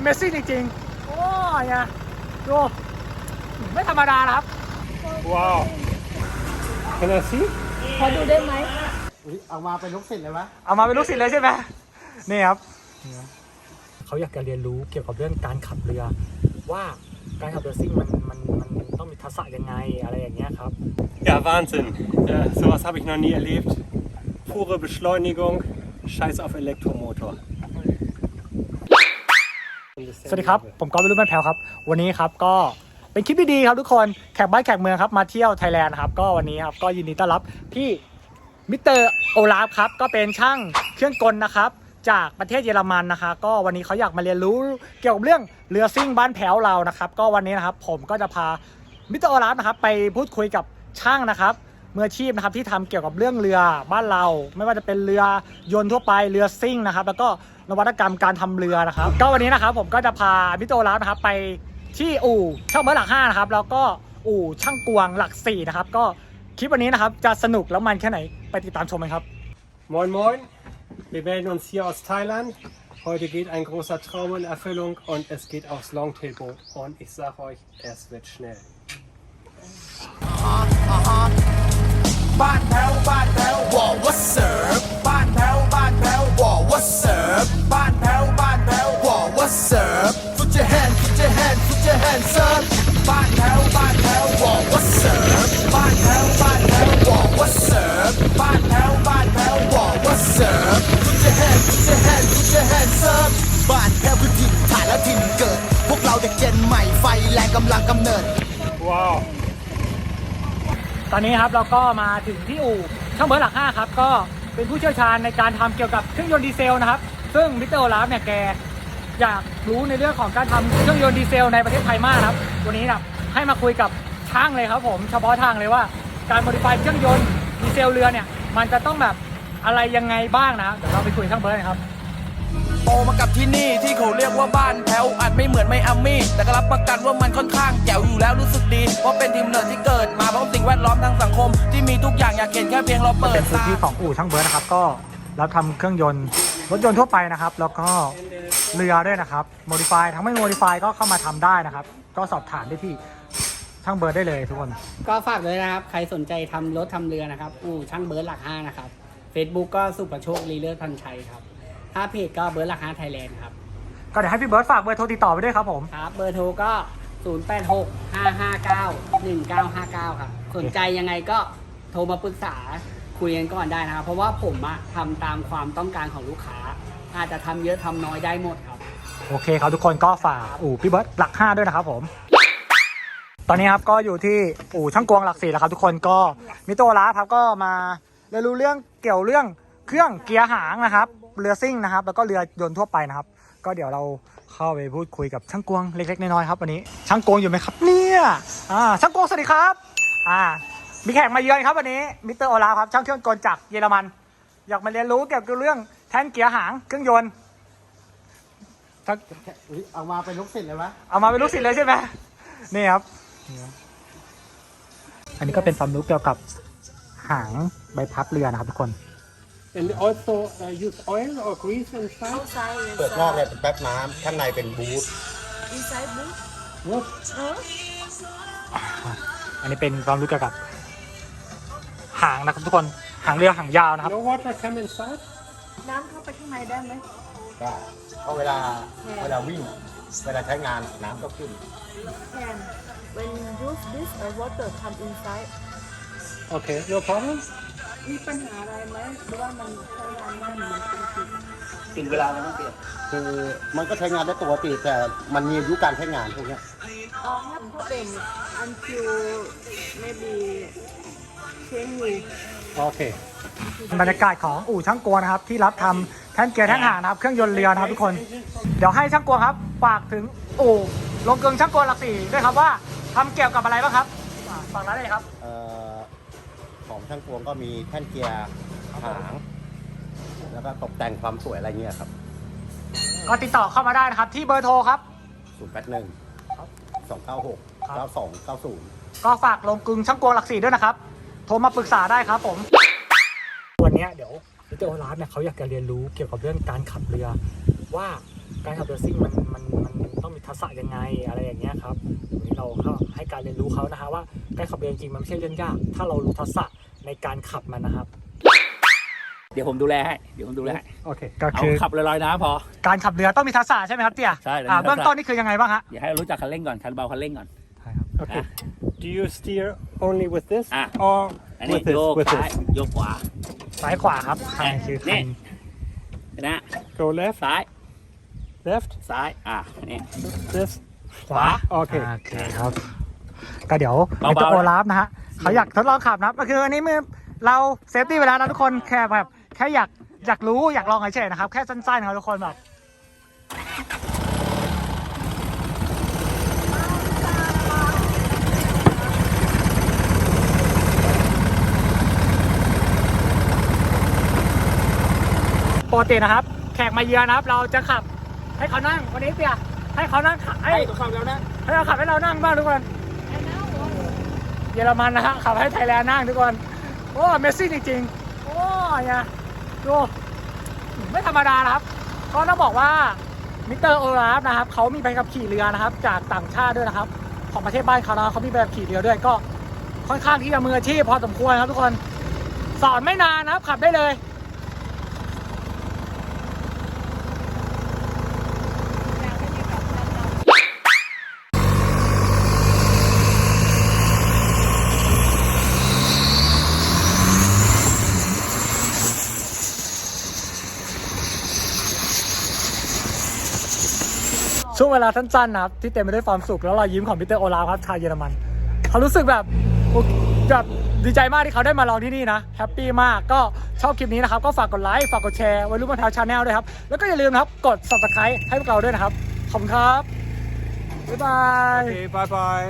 Amazing จริงๆ โอ้ยเนี่ยดูไม่ธรรมดานะครับ Wow. Can I see? ขอดูได้ไหมอุ๊ยเอามาเป็นลูกศิษย์เลยวะเอามาเป็นลูกศิษย์เลยใช่ไหมนี่ครับ เขาอยากจะเรียนรู้เกี่ยวกับเรื่องการขับเรือ ว่าการขับเรือซิ่งมันมันมันต้องมีทักษะยังไงอะไรอย่างเงี้ยครับ Ja, Wahnsinn. Äh, sowas habe ich noch nie erlebt. Pure Beschleunigung, scheiß auf Elektromotor. สวัสดีครับ ผมก็ไม่รู้แม่แพ้วครับ วันนี้ครับก็เป็นคลิปดีๆครับทุกคนแขกบ้านแขกเมืองครับมาเที่ยวไทยแลนด์ครับก็วันนี้ครับก็ยินดีต้อนรับพี่มิสเตอร์โอลาฟครับก็เป็นช่างเครื่องกลนะครับ จากประเทศเยอรมันนะคะ ก็วันนี้เขาอยากมาเรียนรู้เกี่ยวกับเรื่องเรือซิ่งบ้านแพ้วเรานะครับ ก็วันนี้นะครับผมก็จะพามิสเตอร์โอลาฟนะครับไปพูดคุยกับช่างนะครับมืออาชีพนะครับที่ทำเกี่ยวกับเรื่องเรือบ้านเรา ไม่ว่าจะเป็นเรือยนต์ทั่วไปเรือซิ่งนะครับ แล้วก็ นวัตกรรมการทำเรือนะครับ ก็วันนี้นะครับผมก็จะพามิสเตอร์โอลาฟนะครับไปที่อู่ช่างเบอร์หลัก5นะครับแล้วก็อู่ช่างกวงหลัก4นะครับ ก็คลิปวันนี้นะครับจะสนุกแล้วมันแค่ไหนไปติดตามชมกันครับ Moin, moin. Wir melden uns hier aus Thailand. Heute geht ein großer Traum in Erfüllung und es geht aufs Longtailboot. Und ich sage euch, es wird schnell. บ้าน ร์ฟบ้านแถวบ้านแถวบอกว่าเสิร์ฟ Put your hand put your hand put your hand เสิร์ฟบ้านแถวบ้านแถวบอกว่าเสิร์ฟบ้านแถวบ้านแถวบอกว่าเสิร์ฟบ้านแถวบ้านแถวบอกว่าเสิร์ฟ Put your hand put your hand put your hand เสิร์ฟบ้านแถวคือถิ่นฐานและถิ่นเกิด พวกเราเด็กเจนใหม่ไฟแรงกำลังกำเนิด Wow. ตอนนี้ครับเราก็มาถึงที่อู่ช่างเบอร์หลัก 5 ครับ ก็เป็นผู้เชี่ยวชาญในการทำเกี่ยวกับเครื่องยนต์ดีเซลนะครับ ซึ่งมิสเตอร์โอลาฟเนี่ยแกอยากรู้ในเรื่องของการทำเครื่องยนต์ดีเซลในประเทศไทยมากครับ วันนี้นะให้มาคุยกับช่างเลยครับผม เฉพาะทางเลยว่าการโมดิฟายเครื่องยนต์ดีเซลเรือเนี่ย มันจะต้องแบบอะไรยังไงบ้างนะเดี๋ยวเราไปคุยกับช่างเบิร์ดนะครับโตมากับที่นี่ที่เขาเรียกว่าบ้านแถวอาจไม่เหมือนไม่อามี่ แต่ก็รับประกันว่ามันค่อนข้างแจ๋วอยู่แล้วรู้สึกดีว่าเป็นทีมเนิร์ดที่เกิดมาพร้อมสิ่งแวดล้อมทางสังคม ที่มีทุกอย่างอยากเห็นแค่เพียงเรามันเปิเป็ดนพื้นตาที่ของอู่ช่างเบิร์ดนะครับก็รับทำเครื่องยนต์ รถยนต์ทั่วไปนะครับ แล้วก็เรือด้วยนะครับโมดิฟายทั้งไม่โมดิฟายก็เข้ามาทำได้นะครับ ก็สอบถามได้ที่ช่างเบิร์ดได้เลยทุกคน ก็ฝากเลยนะครับ ใครสนใจทำรถทำเรือนะครับ อู่ช่างเบิร์ดหลักห้านะครับ Facebook ก็สุประโชคลีเลิศพันชัยครับถ้าเพจก็เบิร์ดหลักห้าไทยแลนด์ครับ ก็เดี๋ยวให้พี่เบิร์ดฝากเบอร์โทรติดต่อไปด้วยครับผม ครับ เบอร์โทรก็ 0 8 6 5 5 9 1 9 5 9 ครับ สนใจยังไงก็โทรมาปรึกษา คุยกันก่อนได้นะครับ เพราะว่าผมอะทำตามความต้องการของลูกค้า อาจจะทำเยอะทำน้อยได้หมดครับ โอเคครับทุกคนก็ฝากอู่พี่เบิร์ดหลักห้าด้วยนะครับผม ตอนนี้ครับก็อยู่ที่อู่ช่างกวงหลักสี่แล้วครับทุกคนก็มิโตะลาครับก็มาเรียนรู้เรื่องเกี่ยวเรื่องเครื่องเกียร์หางนะครับ เรือซิ่งนะครับ แล้วก็เรือยนต์ทั่วไปนะครับ ก็เดี๋ยวเราเข้าไปพูดคุยกับช่างกวงเล็กๆน้อยๆครับวันนี้ช่างกวงอยู่ไหมครับเนี่ยอ่าช่างกวงสวัสดีครับ อ่า มีแขกมาเยือนครับวันนี้มิสเตอร์โอลาฟครับช่างเครื่องกลจากเยอรมัน อยากมาเรียนรู้เกี่ยวกับเรื่องแท่นเกียร์หางเครื่องยนต์ช่างอุ๊ยเอามาเป็นลูกศิษย์เลยวะเอามาเป็นลูกศิษย์เลยใช่ไหมนี่ครับ อันนี้ก็เป็นความรู้เกี่ยวกับหางใบพัดเรือนะครับทุกคน And also uh, use oil or grease inside? Outside, เปิดนอกเนี่ยเป็นแป๊บน้ำข้างในเป็นบูธ inside boot. What? Huh? อันนี้เป็นความรู้เกี่ยวกับ หางนะครับทุกคนหางเรือหางยาวนะครับ No water come inside? น้ำเข้าไปข้างในได้ไหมก็เพราะเวลาเวลาวิ่ง เวลาใช้งานน้ำก็ขึ้น Can when you use this uh, water come inside Okay, no problem. มีปัญหาอะไรไหมหรือว่ามันใช้งานง่ายเหมือนปกติถึงเวลาเราต้องเปลี่ยนคือมันก็ใช้งานได้ปกติแต่มันมีอายุการใช้งานพวกเนี้ย อ๋อ have problem until maybe ten weeks Okay. บรรยากาศของอู่ช่างกวงนะครับ ที่รับทำแท่นเกียร์แท่นหางนะครับ เครื่องยนต์เรือนะครับทุกคน เดี๋ยวให้ช่างกวงครับฝากถึงอู่ลงเกลืองช่างกวงหลักสี่ด้วยครับว่าทำเกี่ยวกับอะไรบ้างครับอ่าฝากร้านเลยครับเอ่อของช่างพวงก็มีแท่นเกียร์หาง แล้วก็ตกแต่งความสวยอะไรเงี้ยครับ ก็ติดต่อเข้ามาได้นะครับ ที่เบอร์โทรครับ0 8 1 2 9 6 9 2 9 0ก็ฝากลงกลึงช่างกวงหลักสี่ด้วยนะครับ โทรมาปรึกษาได้ครับผม วันเนี้ยเดี๋ยวพี่เจ้าร้านเนี่ยเขาอยากจะเรียนรู้เกี่ยวกับเรื่องการขับเรือ ว่าการขับเรือซิ่งมันมันมันทักษะยังไงอะไรอย่างเงี้ยครับวันนี้เราก็ให้การเรียนรู้เขานะฮะว่าการขับเรือจริงๆมันไม่ใช่เรื่องยาก ถ้าเรารู้ทักษะในการขับมันนะครับ เดี๋ยวผมดูแลให้ เดี๋ยวผมดูแลให้ Okay. ก็เอาคือขับลอยๆน้ำพอ การขับเรือต้องมีทักษะใช่ไหมครับเตี่ยใช่ต้องมีอ่าทักษะเบื้องต้นนี่คือยังไงบ้างฮะ อย่าให้รู้จักคันเร่งก่อน คันเบาคันเร่งก่อนใช่ครับ Okay. Do you steer only with this Ah. or อันนี้ with this? โยก With ซ้าย this. โยกขวา ซ้ายขวาครับใช่คือคันี่นนะ Go left, ซ้าย left, ซ้าย อะนี่ this. ขวาโอเค โอเคครับ ก็เดี๋ยวเบาๆ มิสเตอร์โอลาฟนะฮะเขาอยากทดลองขับนะครับก็คืออันนี้มือเราเซฟตี้เวแลานะทุกคนแค่แบบแค่อยากอยากรู้อยากลองเฉยๆนะครับ แค่สั้นๆครับทุกคนแบบ ปกตินะครับ แขกมาเยือนนะครับ เราจะขับให้เขานั่งวันนี้เตียให้เขานั่งขับให้ให้ตัวขับแล้วนะให้เราขับให้เรานั่งบ้างทุกคนเยอรมันนะฮะขับให้ไทยแลนด์นั่งทุกคนโอ้เมสซี่จริงๆโอ้ยเนี่ยดูไม่ธรรมดานะครับก็ต้องบอกว่ามิสเตอร์โอลาฟนะครับเขามีใบขับขี่เรือนะครับ จากต่างชาติด้วยนะครับ ของประเทศบ้านเขานะเขามีใบขับขี่เรือด้วยก็ค่อนข้างที่จะมืออาชีพพอสมควรครับทุกคน สอนไม่นานนะครับขับได้เลย ช่วงเวลาสั้นๆนะครับที่เต็มไปด้วยความสุขแล้วรอยยิ้มของพีเตอร์โอลาฟครับชาวเยอรมันเขารู้สึกแบบแบบดีใจมากที่เขาได้มาลองที่นี่นะแฮปปี้มากก็ชอบคลิปนี้นะครับ ก็ฝากกดไลค์ฝากกดแชร์ไว้รู้มาทาวชาแนลด้วยครับ แล้วก็อย่าลืมนะครับ กด subscribe ให้พวกเราด้วยนะครับ ขอบคุณครับ บ๊ายบาย โอเคบายบาย